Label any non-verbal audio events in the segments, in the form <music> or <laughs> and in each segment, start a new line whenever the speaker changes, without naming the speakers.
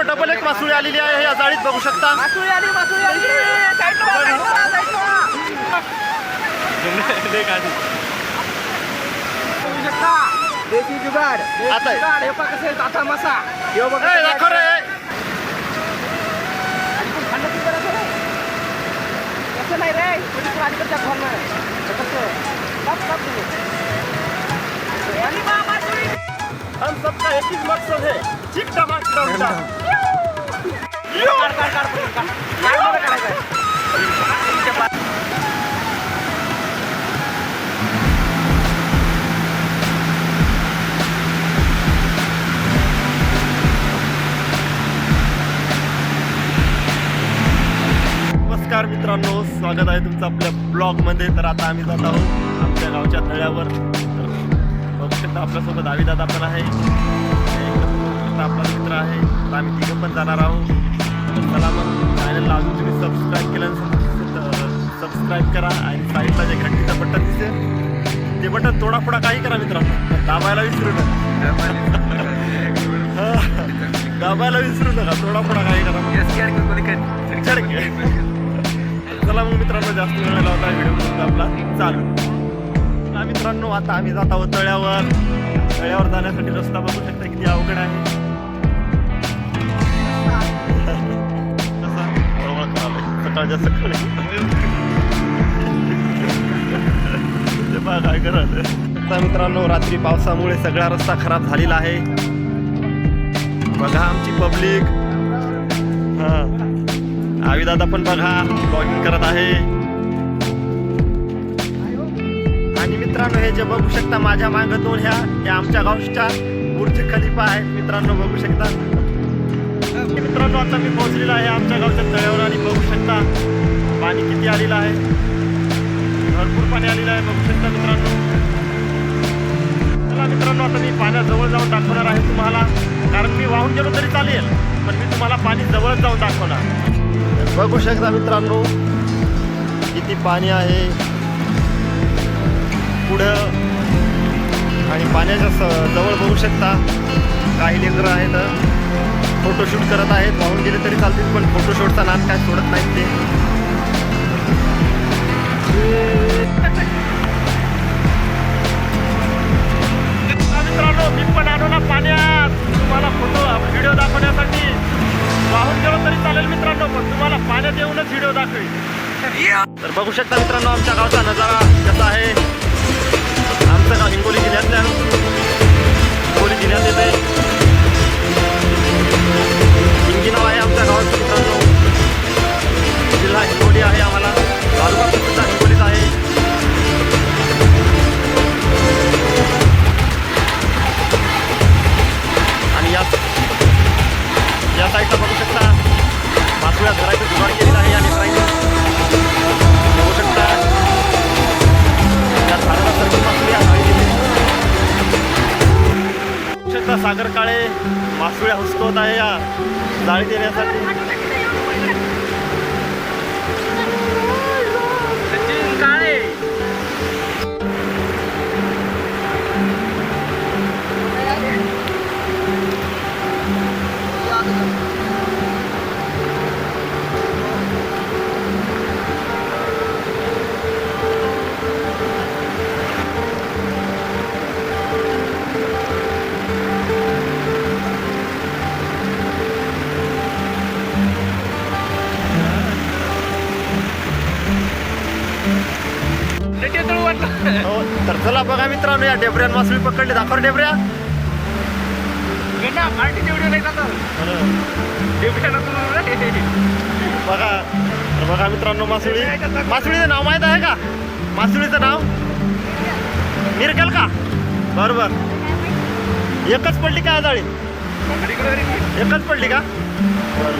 मित्रांनो डबल एक मासुळी आलेली आहे या जाळीत बघू शकता.
देशी जुगाड
आता.
जुगाड हे मासा. हे बघा.
दाखव रे
नाही रे कोणी पण अलीकडच्या खोलणार आहे. हे कसं? तुम्ही.
हम सबका एक ही। मकसद है चिक टमाक नमस्कार मित्रांनो स्वागत आहे तुमचं आपल्या ब्लॉगमध्ये तर आता आम्ही जात आहोत आमच्या गावच्या तळ्यावर. तर बघू शकता आपल्यासोबत दादा पण आहे. आपला मित्र आहे. तर आम्ही तिघं पण जाणार आहोत. चला मग. चॅनलला अजून तुम्ही सबस्क्राईब केलं सबस्क्राईब करा आणि साईडला जे घंटीचं बटन दिसेल ते बटन थोडा काही करा मित्रांनो. दाबायला विसरू नका. दाबायला विसरू नका. थोडा काही करा. चला मग मित्रांनो जास्त वेळ लावता व्हिडिओ आपला. चालू. चला मित्रांनो आता आम्ही जात आहोत तळ्यावर. तळ्यावर जाण्यासाठी रस्ता बघू शकता किती अवघड आहे. सकाळच्या सकाळी ते पहा काय करत आता मित्रांनो रात्री पावसामुळे सगळा रस्ता खराब झालेला आहे. बघा आमची पब्लिक. हा. आविदादा पण बघा ब्लॉगिंग करत आहे. आणि मित्रांनो हे जे बघू शकता माझ्या मागं दोन ह्या या आमच्या गावच्या बुर्ज खलिफा आहेत. मित्रांनो बघू शकता. मित्रांनो आता मी पोहोचलेला आहे आमच्या गावच्या तळ्यावर आणि बघू शकता पाणी किती आलेलं आहे. भरपूर पाणी आलेलं आहे बघू शकता मित्रांनो. चला मित्रांनो आता मी पाण्याजवळ जाऊन दाखवणार आहे तुम्हाला. कारण मी वाहून गेलो तरी चालेल पण मी तुम्हाला पाणी जवळ जाऊन दाखवणार. बघू शकता मित्रांनो किती पाणी आहे. पुढं आणि पाण्याच्या स- जवळ बघू शकता. काही लेकरं आहेत. फोटोशूट करत आहेत. वाहून गेले तरी चालतील पण फोटोशूटचा नाद काय सोडत नाहीत ते. मित्रांनो मी पण आलो ना पाण्यात. तुम्हाला फोटो व्हिडिओ दाखवण्यासाठी. वाहून गेलो तरी चालेल मित्रांनो पण तुम्हाला पाण्यात येऊनच व्हिडिओ दाखवेल. तर बघू शकता मित्रांनो आमच्या गावचा नजारा कसा आहे. आमचं गाव हिंगोली जिल्ह्यातल्या हिंगोली जिल्ह्यात येते हिंगी आहे आमच्या गावात जिल्हा हिंगोली आहे आम्हाला. तालुका सुद्धा आहे. आणि या या साईडला बघू शकता. मासुळ्या धरायचं जुगाड केलेलं आहे आणि ड्रायव्हर बघू शकता. या झाडाला सर्व मासुळी शकता सागर काळे मासुळ्या हुसकवत आहे या जाळी देण्यासाठी
वाटलं
हो तर चला बघा मित्रांनो या डेबऱ्यान मासुळी पकडली. दाखव डेबऱ्या.
नाही जातात
बघा तर बघा मित्रांनो मासुळी. मासुळीचं नाव माहीत आहे का? मासुळीचं नाव? मिरकल का? बरोबर एकच पडली का जाळी एकच पडली का?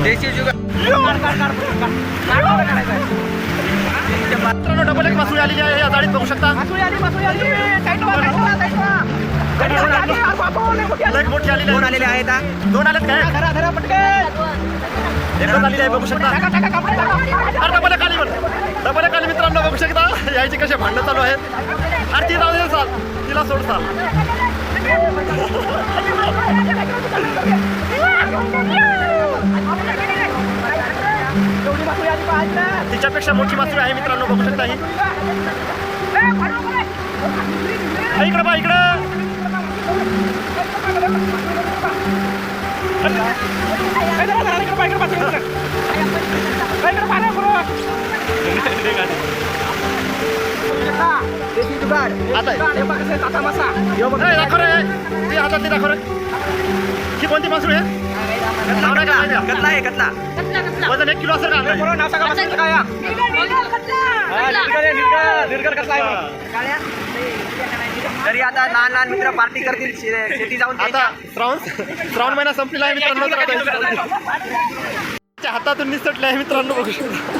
देशी जुगाड.
मित्रांनो डबल एक मासुळी आलेली आहे या जाळीत बघू शकता
आली आली आली, आली, लय मोठी आली.
आलेली
दोन
आहे
आलेले आहेत हा.
दोन आलेत काय
धरा धरा पटकन
एकच आलेली आहे बघू शकता. अरे डबल एक आली पण डबल एक आली मित्रांनो बघू शकता यायचे कसे भांडणं चालू आहेत अरे ती जाऊ दे चाल तिला सोड चाल
आली.
तिच्यापेक्षा मोठी मासळी आहे मित्रांनो बघू शकता ही. इकडं बा इकडं. आता- ती दाखव रे. ही कोणती मासळी आहे?
कतला आहे, कतला.
वजन एक किलो असेल का?
मासाचं काय. आहे? निर्गल. तरी आता लहान लहान मित्र पार्टी करतील शे- शेती जाऊन
आता श्रावण श्रावण महिना संपलेला आहे मित्रांनो तर आता <laughs> त्याच्या हातातून निसटले आहे मित्रांनो बघू शकता.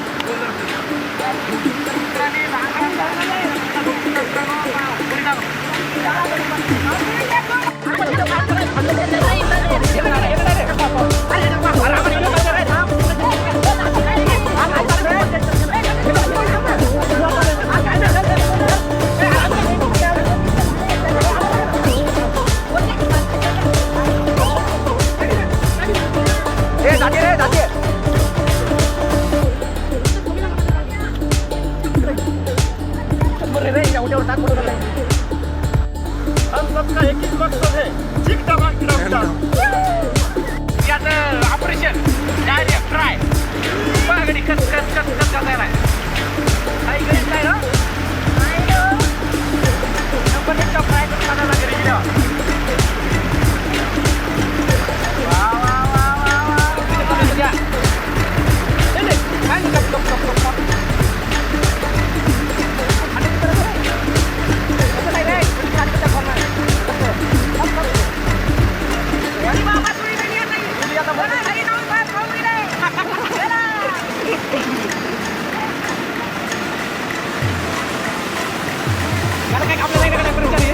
फोटो
हम सबका एक
ऑपरेशन डायरेक्ट ट्राय पागडी कस कस ना naik naik naik naik